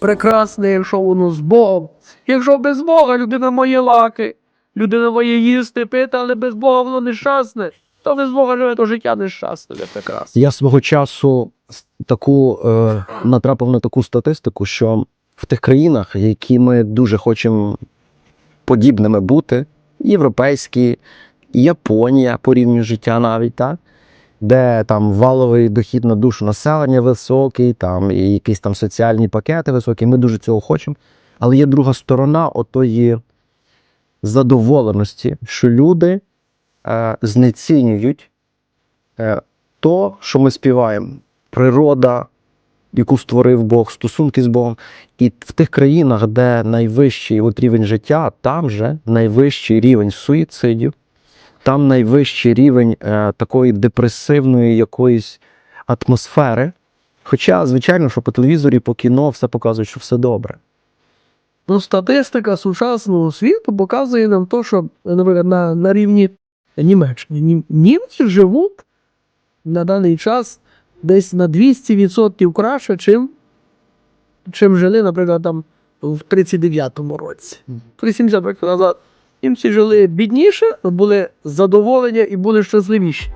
прекрасне, якщо воно з Богом. Якщо без Бога людина має лаки, людина має їсти, пити, але без Бога воно нещасне, то без Бога живе, то життя нещасне, не прекрасне. Я свого часу таку е, натрапив на таку статистику, що в тих країнах, які ми дуже хочемо подібними бути, європейські, Японія по рівню життя навіть, так? Де там валовий дохід на душу населення високий, там і якісь там соціальні пакети високі, ми дуже цього хочемо. Але є друга сторона отої задоволеності, що люди е, знецінюють е, то, що ми співаємо, природа, яку створив Бог, стосунки з Богом. І в тих країнах, де найвищий от рівень життя, там же найвищий рівень суїцидів, там найвищий рівень е, такої депресивної якоїсь атмосфери. Хоча, звичайно, що по телевізорі, по кіно все показує, що все добре. Ну, статистика сучасного світу показує нам то, що, наприклад, на, на рівні Німеччини. Німці живуть на даний час десь на 200% краще, чим, чим жили, наприклад, там в 39-му році. 80 років назад. Німці жили бідніше, були задоволені і були щасливіші.